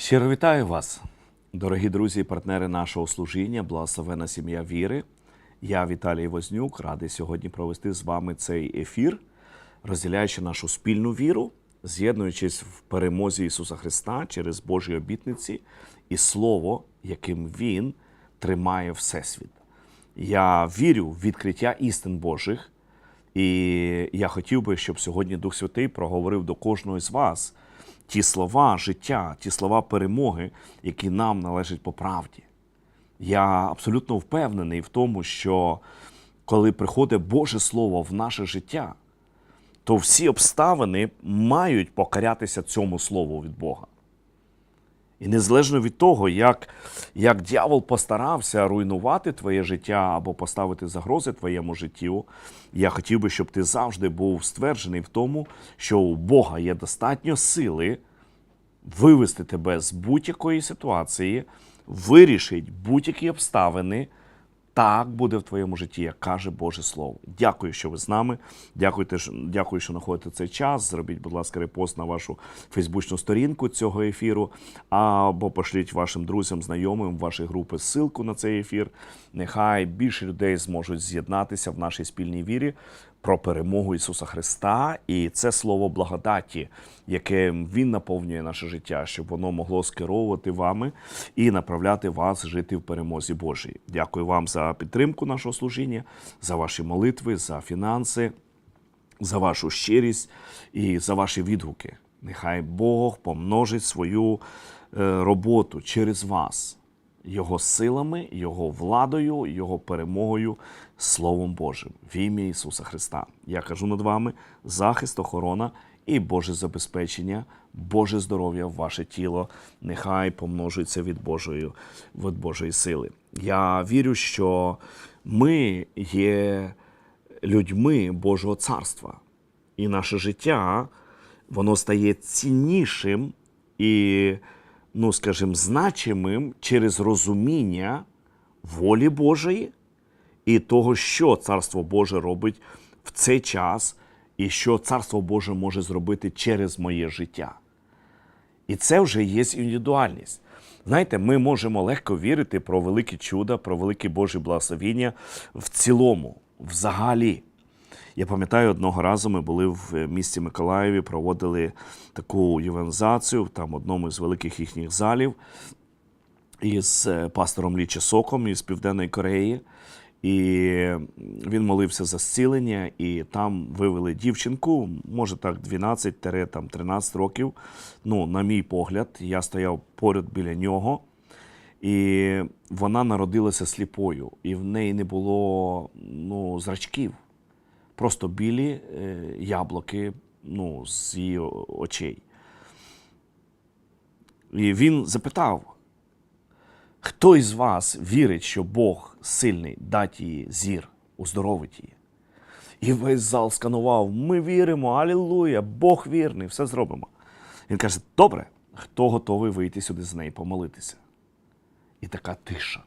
Щиро вітаю вас, дорогі друзі і партнери нашого служіння, благословена сім'я віри. Я Віталій Вознюк, радий сьогодні провести з вами цей ефір, розділяючи нашу спільну віру, з'єднуючись в перемозі Ісуса Христа через Божі обітниці і Слово, яким Він тримає Всесвіт. Я вірю в відкриття істин Божих, і я хотів би, щоб сьогодні Дух Святий проговорив до кожного з вас ті слова життя, ті слова перемоги, які нам належать по правді. Я абсолютно впевнений в тому, що коли приходить Боже Слово в наше життя, то всі обставини мають покорятися цьому слову від Бога. І незалежно від того, як, як дьявол постарався руйнувати твоє життя або поставити загрози твоєму життю, я хотів би, щоб ти завжди був стверджений в тому, що у Бога є достатньо сили вивести тебе з будь-якої ситуації, вирішить будь-які обставини. Так буде в твоєму житті, як каже Боже Слово. Дякую, що ви з нами. Дякую, що, дякую, що знаходите цей час. Зробіть, будь ласка, репост на вашу фейсбучну сторінку цього ефіру, або пошліть вашим друзям, знайомим вашої групи ссылку на цей ефір. Нехай більше людей зможуть з'єднатися в нашій спільній вірі про перемогу Ісуса Христа, і це слово благодаті, яке Він наповнює наше життя, щоб воно могло скеровувати вами і направляти вас жити в перемозі Божій. Дякую вам за підтримку нашого служіння, за ваші молитви, за фінанси, за вашу щирість і за ваші відгуки. Нехай Бог помножить свою е, роботу через вас. Його силами, Його владою, Його перемогою, Словом Божим, в ім'я Ісуса Христа. Я кажу над вами захист, охорона і Боже забезпечення, Боже здоров'я в ваше тіло. Нехай помножується від Божої, від Божої сили. Я вірю, що ми є людьми Божого царства, і наше життя воно стає ціннішим і ну, скажімо, значимим через розуміння волі Божої і того, що Царство Боже робить в цей час, і що Царство Боже може зробити через моє життя. І це вже є індивідуальність. Знаєте, ми можемо легко вірити про великі чуда, про великі Божі благословіння в цілому, взагалі. Я пам'ятаю, одного разу ми були в місті Миколаєві, проводили таку євангелізацію в одному з великих їхніх залів із е, пастором Лі Чесоком із Південної Кореї. І він молився за зцілення, і там вивели дівчинку, може так, 12-13 років. Ну, на мій погляд, я стояв поряд біля нього. І вона народилася сліпою, і в неї не було ну, зрачків просто білі е, яблуки ну, з її очей. І він запитав, хто із вас вірить, що Бог сильний дать їй зір, оздоровить її? І весь зал сканував: ми віримо, алілуя, Бог вірний, все зробимо. Він каже: добре, хто готовий вийти сюди з неї помолитися? І така тиша.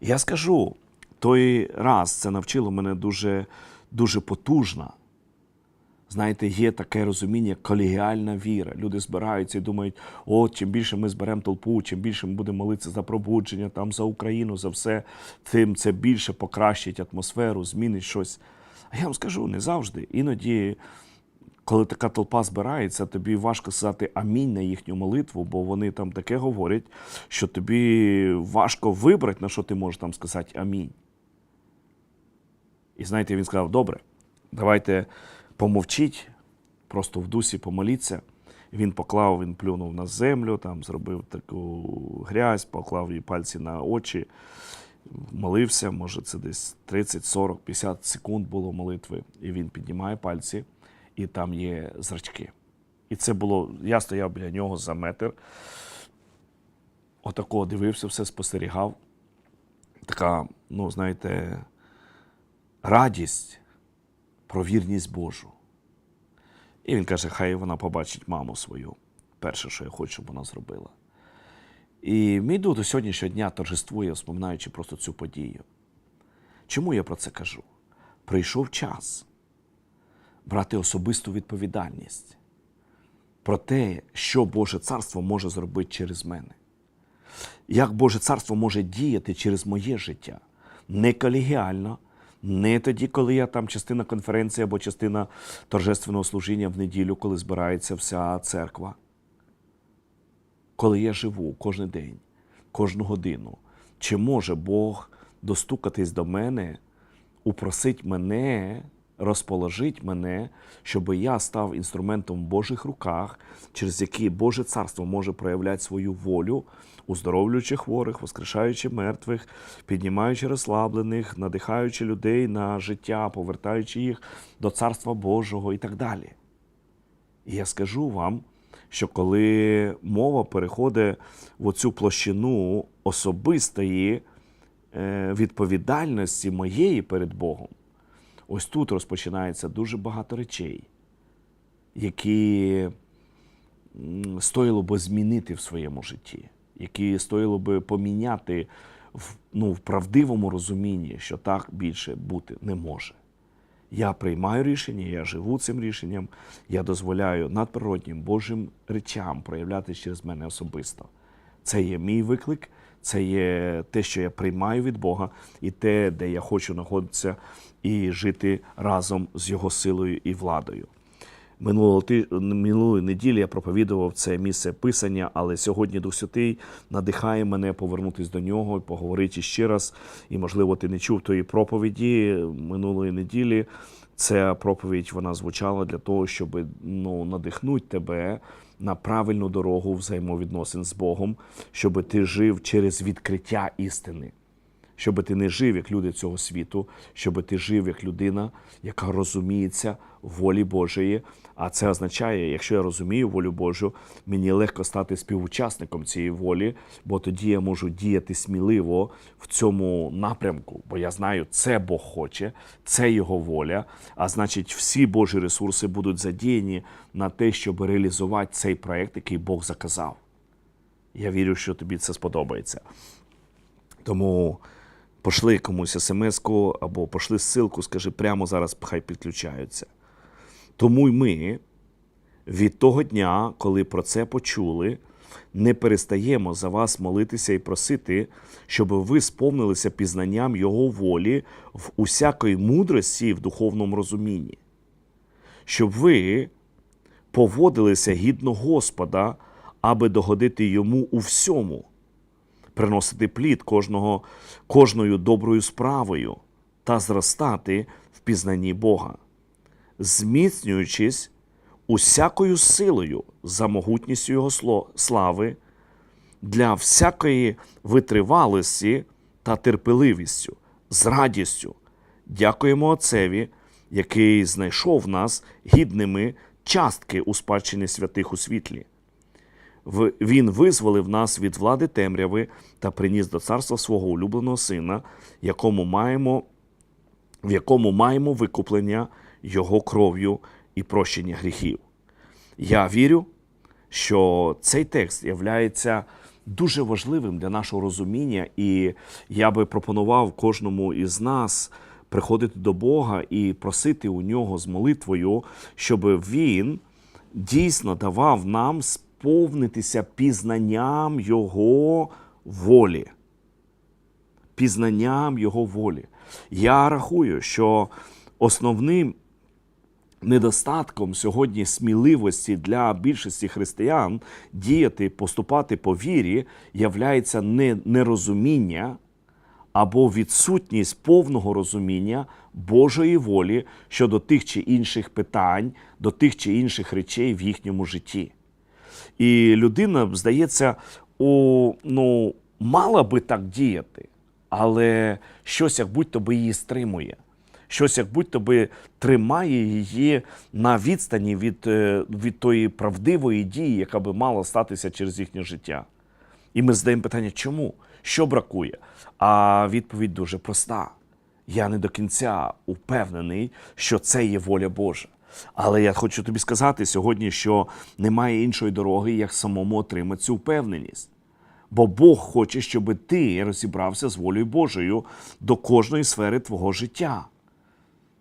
Я скажу, той раз це навчило мене дуже дуже потужна. Знаєте, є таке розуміння, колегіальна віра. Люди збираються і думають, о, чим більше ми зберемо толпу, чим більше ми будемо молитися за пробудження, там за Україну, за все, тим це більше покращить атмосферу, змінить щось. А я вам скажу, не завжди. Іноді, коли така толпа збирається, тобі важко сказати амінь на їхню молитву, бо вони там таке говорять, що тобі важко вибрати, на що ти можеш там сказати амінь. І знаєте, він сказав: добре, давайте помовчіть, просто в дусі помоліться. Він поклав, він плюнув на землю, там зробив таку грязь, поклав їй пальці на очі, молився. Може, це десь 30, 40, 50 секунд було молитви. І він піднімає пальці, і там є зрачки. І це було, я стояв біля нього за метр. Отако дивився, все спостерігав. Така, ну, знаєте, радість про вірність Божу. І він каже, хай вона побачить маму свою. Перше, що я хочу, щоб вона зробила. І мій дух до сьогоднішнього дня торжествує, вспоминаючи просто цю подію. Чому я про це кажу? Прийшов час брати особисту відповідальність про те, що Боже Царство може зробити через мене. Як Боже Царство може діяти через моє життя. Не колегіально, не тоді, коли я там частина конференції або частина торжественного служіння в неділю, коли збирається вся церква. Коли я живу кожен день, кожну годину, чи може Бог достукатись до мене, упросить мене, розположить мене, щоб я став інструментом в Божих руках, через який Боже царство може проявляти свою волю, уздоровлюючи хворих, воскрешаючи мертвих, піднімаючи розслаблених, надихаючи людей на життя, повертаючи їх до Царства Божого і так далі. І я скажу вам, що коли мова переходить в оцю площину особистої е, відповідальності моєї перед Богом, ось тут розпочинається дуже багато речей, які стоїло би змінити в своєму житті, які стоїло би поміняти в, ну, в правдивому розумінні, що так більше бути не може. Я приймаю рішення, я живу цим рішенням, я дозволяю надприроднім Божим речам проявлятися через мене особисто. Це є мій виклик, це є те, що я приймаю від Бога, і те, де я хочу знаходитися і жити разом з Його силою і владою. Минулого ти... минулої неділі я проповідував це місце писання, але сьогодні Дух Святий надихає мене повернутися до нього і поговорити ще раз. І, можливо, ти не чув тої проповіді минулої неділі. Ця проповідь вона звучала для того, щоб ну, надихнути тебе на правильну дорогу взаємовідносин з Богом, щоб ти жив через відкриття істини щоб ти не жив як люди цього світу, щоб ти жив як людина, яка розуміється волі Божої. А це означає, якщо я розумію волю Божу, мені легко стати співучасником цієї волі, бо тоді я можу діяти сміливо в цьому напрямку, бо я знаю, це Бог хоче, це його воля. А значить, всі Божі ресурси будуть задіяні на те, щоб реалізувати цей проект, який Бог заказав. Я вірю, що тобі це сподобається. Тому пошли комусь смс-ку або пошли ссылку, скажи, прямо зараз хай підключаються. Тому й ми від того дня, коли про це почули, не перестаємо за вас молитися і просити, щоб ви сповнилися пізнанням Його волі в усякої мудрості і в духовному розумінні, щоб ви поводилися гідно Господа, аби догодити йому у всьому приносити плід кожного, кожною доброю справою та зростати в пізнанні Бога, зміцнюючись усякою силою за могутністю Його слави, для всякої витривалості та терпеливістю, з радістю. Дякуємо Отцеві, який знайшов нас гідними частки у спадщині святих у світлі. Він визволив нас від влади темряви та приніс до царства свого улюбленого сина, якому маємо, в якому маємо викуплення Його кров'ю і прощення гріхів. Я вірю, що цей текст є дуже важливим для нашого розуміння, і я би пропонував кожному із нас приходити до Бога і просити у нього з молитвою, щоб він дійсно давав нам сповнитися пізнанням Його волі. Пізнанням Його волі. Я рахую, що основним недостатком сьогодні сміливості для більшості християн діяти, поступати по вірі, являється не нерозуміння або відсутність повного розуміння Божої волі щодо тих чи інших питань, до тих чи інших речей в їхньому житті. І людина, здається, у, ну, мала би так діяти, але щось як будь-то би її стримує. Щось як будь-то би тримає її на відстані від, е, від тої правдивої дії, яка би мала статися через їхнє життя. І ми задаємо питання, чому? Що бракує? А відповідь дуже проста. Я не до кінця упевнений, що це є воля Божа. Але я хочу тобі сказати сьогодні, що немає іншої дороги, як самому отримати цю впевненість. Бо Бог хоче, щоб ти розібрався з волею Божою до кожної сфери твого життя.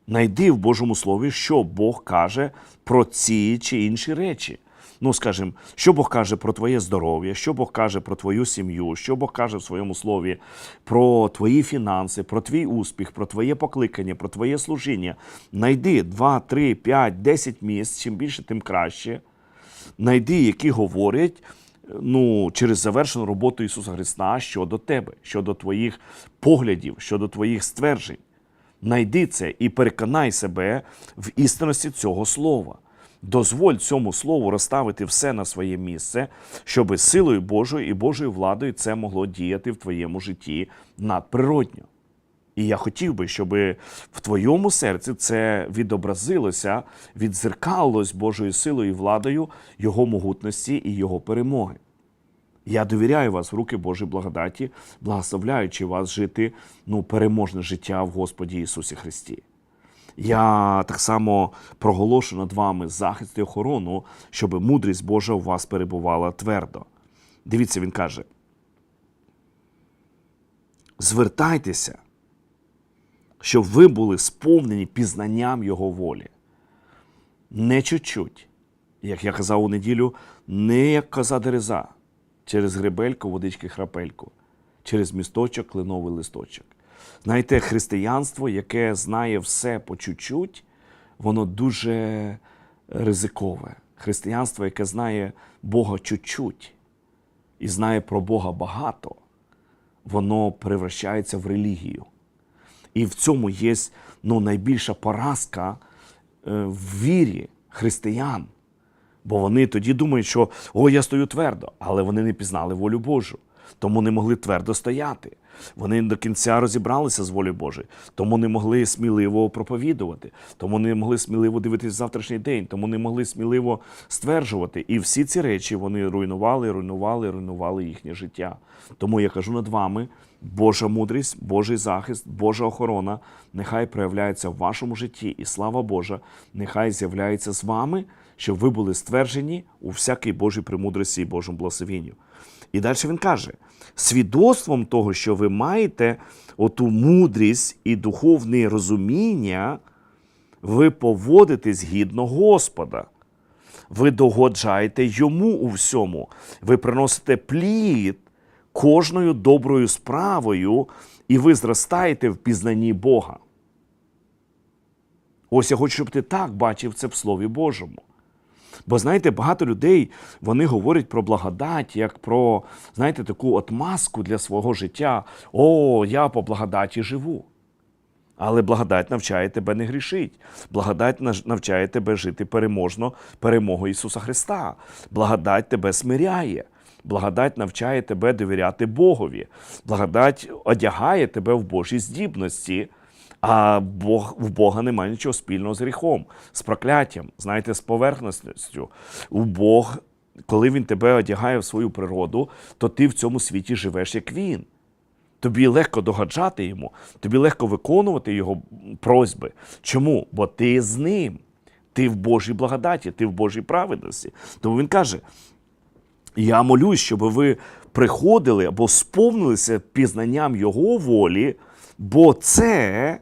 Найди в Божому Слові, що Бог каже про ці чи інші речі. Ну скажімо, що Бог каже про твоє здоров'я, що Бог каже про твою сім'ю, що Бог каже в своєму слові про твої фінанси, про твій успіх, про твоє покликання, про твоє служіння. Найди 2, 3, 5, 10 місць, чим більше, тим краще. Найди, які говорять ну, через завершену роботу Ісуса Христа щодо тебе, щодо твоїх поглядів, щодо твоїх стверджень. Найди це і переконай себе в істинності цього слова. Дозволь цьому слову розставити все на своє місце, щоб силою Божою і Божою владою це могло діяти в твоєму житті надприродньо. І я хотів би, щоб в твоєму серці це відобразилося, відзеркалилось Божою силою і владою Його могутності і Його перемоги. Я довіряю вас в руки Божої благодаті, благословляючи вас жити ну, переможне життя в Господі Ісусі Христі. Я так само проголошу над вами захист і охорону, щоб мудрість Божа у вас перебувала твердо. Дивіться, він каже: звертайтеся, щоб ви були сповнені пізнанням Його волі. Не чуть-чуть, як я казав у неділю, не як коза дереза, через гребельку, водички храпельку, через місточок, кленовий листочок. Знаєте, християнство, яке знає все по чуть-чуть, воно дуже ризикове. Християнство, яке знає Бога чуть-чуть і знає про Бога багато, воно превращається в релігію. І в цьому є ну, найбільша поразка е, в вірі християн. Бо вони тоді думають, що о, я стою твердо, але вони не пізнали волю Божу, тому не могли твердо стояти. Вони до кінця розібралися з волею Божою, тому не могли сміливо проповідувати, тому не могли сміливо дивитися завтрашній день, тому не могли сміливо стверджувати. І всі ці речі вони руйнували, руйнували, руйнували їхнє життя. Тому я кажу над вами: Божа мудрість, Божий захист, Божа охорона нехай проявляється в вашому житті, і слава Божа, нехай з'являється з вами, щоб ви були стверджені у всякій Божій премудрості і Божому благословенню. І далі він каже: свідоцтвом того, що ви маєте оту мудрість і духовне розуміння, ви поводитесь гідно Господа. Ви догоджаєте йому у всьому, ви приносите плід кожною доброю справою, і ви зростаєте в пізнанні Бога. Ось я хочу, щоб ти так бачив це в Слові Божому. Бо знаєте, багато людей вони говорять про благодать, як про знаєте, таку отмазку для свого життя. О, я по благодаті живу. Але благодать навчає тебе не грішить. Благодать навчає тебе жити переможно перемогою Ісуса Христа. Благодать тебе смиряє. Благодать навчає тебе довіряти Богові. Благодать одягає тебе в Божій здібності. А Бог в Бога немає нічого спільного з гріхом, з прокляттям, знаєте, з поверхностністю. У Бог, коли Він тебе одягає в свою природу, то ти в цьому світі живеш як він. Тобі легко догаджати йому, тобі легко виконувати його просьби. Чому? Бо ти з ним, ти в Божій благодаті, ти в Божій праведності. Тому він каже: я молюсь, щоб ви приходили або сповнилися пізнанням Його волі, бо це.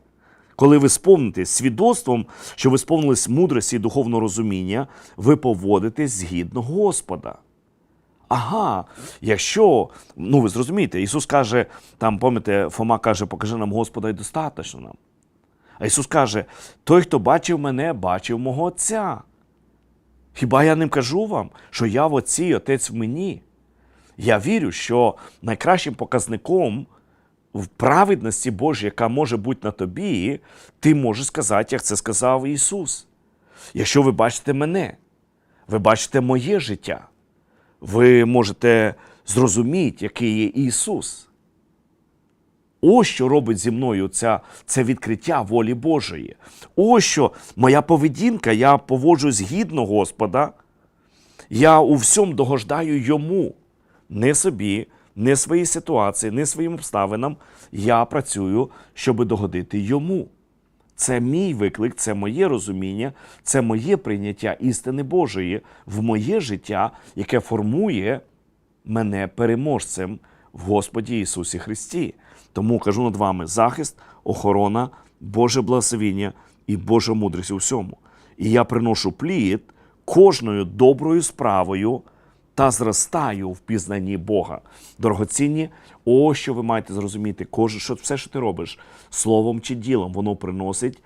Коли ви сповнитесь свідоцтвом, що ви сповнились мудрості і духовного розуміння, ви поводитесь згідно Господа. Ага, якщо, ну ви зрозумієте, Ісус каже, там, пам'ятаєте, Фома каже, покажи нам Господа і достатньо нам. А Ісус каже: той, хто бачив мене, бачив мого Отця. Хіба я не кажу вам, що я в Отці, Отець в мені? Я вірю, що найкращим показником в праведності Божій, яка може бути на тобі, ти можеш сказати, як це сказав Ісус. Якщо ви бачите мене, ви бачите моє життя, ви можете зрозуміти, який є Ісус. Ось що робить зі мною ця, це відкриття волі Божої. Ось що моя поведінка, я поводжусь гідно Господа, я у всьому догождаю йому, не собі, не своїй ситуації, не своїм обставинам. Я працюю, щоб догодити йому. Це мій виклик, це моє розуміння, це моє прийняття істини Божої в моє життя, яке формує мене переможцем в Господі Ісусі Христі. Тому кажу над вами захист, охорона, Боже благословіння і Божа мудрість у всьому. І я приношу плід кожною доброю справою та зростаю в пізнанні Бога. Дорогоцінні, ось що ви маєте зрозуміти, кожен, що все, що ти робиш, словом чи ділом, воно приносить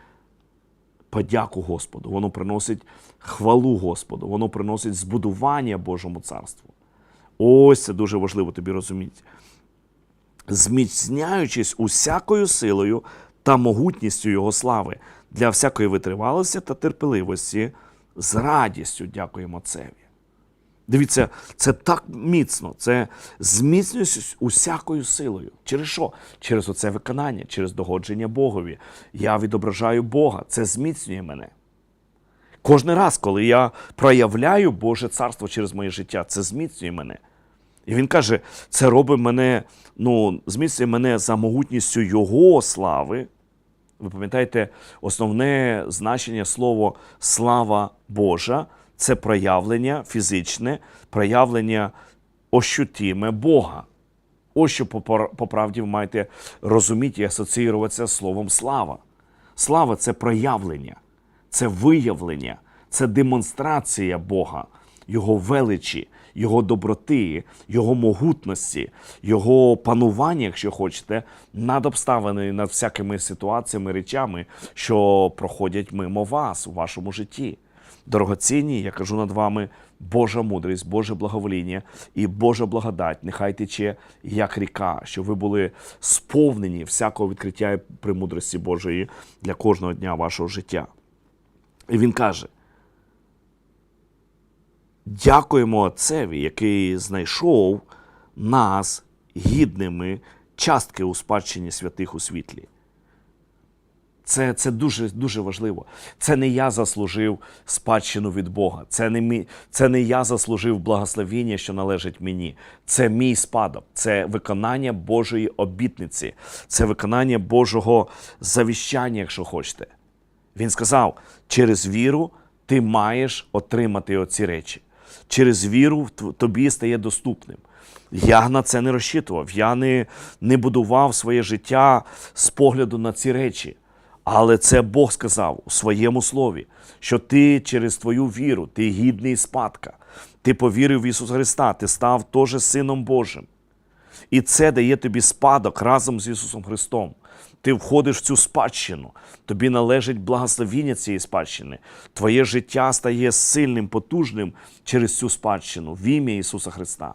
подяку Господу, воно приносить хвалу Господу, воно приносить збудування Божому царству. Ось це дуже важливо тобі розуміти. Зміцняючись усякою силою та могутністю Його слави для всякої витривалості та терпеливості, з радістю дякуємо Отцеві. Дивіться, це так міцно, це зміцнюється усякою силою. Через що? Через оце виконання, через догодження Богові. Я відображаю Бога, це зміцнює мене. Кожен раз, коли я проявляю Боже царство через моє життя, це зміцнює мене. І він каже, це робить мене, ну, зміцнює мене за могутністю Його слави. Ви пам'ятаєте, основне значення слова слава Божа це проявлення фізичне, проявлення ощутиме Бога. Ось що по, правді ви маєте розуміти і асоціюватися словом слава. Слава це проявлення, це виявлення, це демонстрація Бога, Його величі, Його доброти, Його могутності, Його панування, якщо хочете, над обставинами, над всякими ситуаціями, речами, що проходять мимо вас у вашому житті. Дорогоцінні, я кажу над вами, Божа мудрість, Боже благовоління і Божа благодать. Нехай тече як ріка, щоб ви були сповнені всякого відкриття і премудрості Божої для кожного дня вашого життя. І він каже: дякуємо Отцеві, який знайшов нас гідними частки у спадщині святих у світлі. Це, це дуже дуже важливо. Це не я заслужив спадщину від Бога. Це не мі, це не я заслужив благословіння, що належить мені. Це мій спадок, це виконання Божої обітниці, це виконання Божого завіщання, якщо хочете. Він сказав: через віру ти маєш отримати оці речі. Через віру тобі стає доступним. Я на це не розчитував, я не, не будував своє життя з погляду на ці речі. Але це Бог сказав у своєму слові, що ти через твою віру, ти гідний спадка. Ти повірив в Ісуса Христа, ти став теж Сином Божим. І це дає тобі спадок разом з Ісусом Христом. Ти входиш в цю спадщину, тобі належить благословіння цієї спадщини. Твоє життя стає сильним, потужним через цю спадщину в ім'я Ісуса Христа.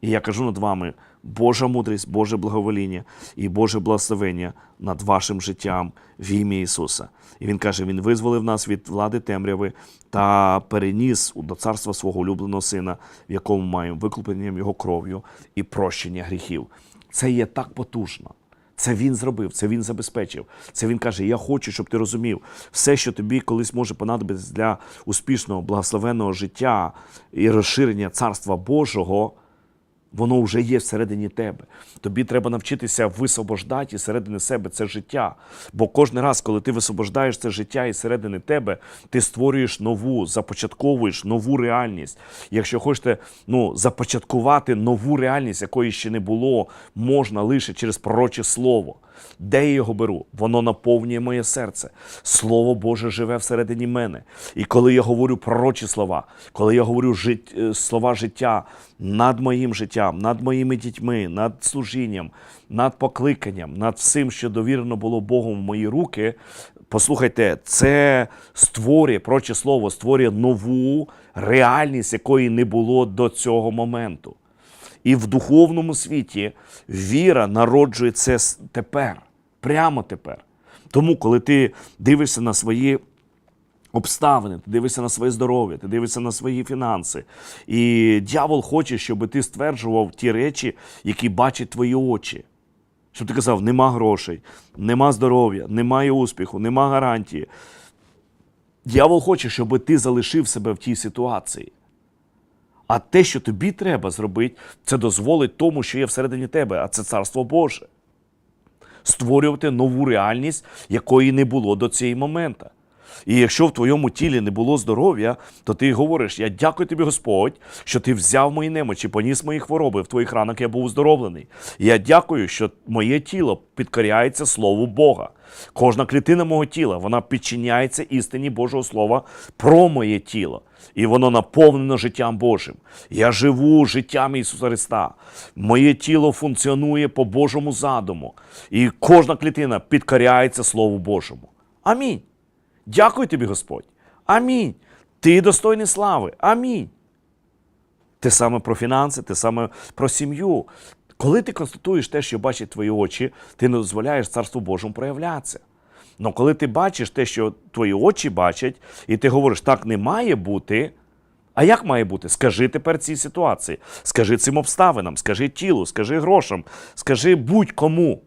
І я кажу над вами Божа мудрість, Боже благовоління і Боже благословення над вашим життям в ім'я Ісуса. І Він каже: Він визволив нас від влади темряви та переніс до царства свого улюбленого сина, в якому маємо викупленням його кров'ю і прощення гріхів. Це є так потужно. Це він зробив, це він забезпечив. Це він каже: Я хочу, щоб ти розумів, все, що тобі колись може понадобитись для успішного, благословенного життя і розширення царства Божого. Воно вже є всередині тебе. Тобі треба навчитися висвобождати середини себе це життя. Бо кожен раз, коли ти висвобождаєш це життя і середини тебе, ти створюєш нову, започатковуєш нову реальність. Якщо хочете ну, започаткувати нову реальність, якої ще не було, можна лише через пророче слово. Де я його беру? Воно наповнює моє серце. Слово Боже живе всередині мене. І коли я говорю пророчі слова, коли я говорю жит... е, слова життя над моїм життям, над моїми дітьми, над служінням, над покликанням, над всім, що довірено було Богом в мої руки, послухайте, це створює пророче слово, створює нову реальність, якої не було до цього моменту. І в духовному світі віра народжує це тепер, прямо тепер. Тому, коли ти дивишся на свої обставини, ти дивишся на своє здоров'я, ти дивишся на свої фінанси. І дьявол хоче, щоб ти стверджував ті речі, які бачать твої очі. Щоб ти казав, нема грошей, нема здоров'я, немає успіху, нема гарантії. Дьявол хоче, щоб ти залишив себе в тій ситуації. А те, що тобі треба зробити, це дозволить тому, що є всередині тебе, а це царство Боже. Створювати нову реальність, якої не було до цієї моменту. І якщо в твоєму тілі не було здоров'я, то ти говориш: Я дякую тобі, Господь, що ти взяв мої немочі, поніс мої хвороби. В твоїх ранах я був оздоровлений. Я дякую, що моє тіло підкоряється Слову Бога. Кожна клітина мого тіла вона підчиняється істині Божого Слова про моє тіло. І воно наповнено життям Божим. Я живу життям Ісуса Христа. Моє тіло функціонує по Божому задуму. І кожна клітина підкоряється Слову Божому. Амінь. Дякую тобі, Господь. Амінь. Ти достойний слави. Амінь. Те саме про фінанси, те саме про сім'ю. Коли ти констатуєш те, що бачать твої очі, ти не дозволяєш Царству Божому проявлятися. Але коли ти бачиш те, що твої очі бачать, і ти говориш, так не має бути. А як має бути? Скажи тепер цій ситуації, скажи цим обставинам, скажи тілу, скажи грошам, скажи будь-кому.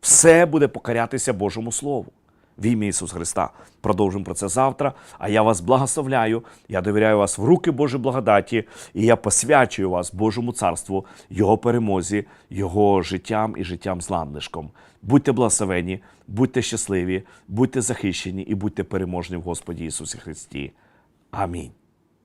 Все буде покорятися Божому Слову. В ім'я Ісуса Христа. Продовжимо про це завтра. А я вас благословляю. Я довіряю вас в руки Божої благодаті, і я посвячую вас Божому царству, Його перемозі, Його життям і життям з ландишком. Будьте благословені, будьте щасливі, будьте захищені і будьте переможні в Господі Ісусі Христі. Амінь.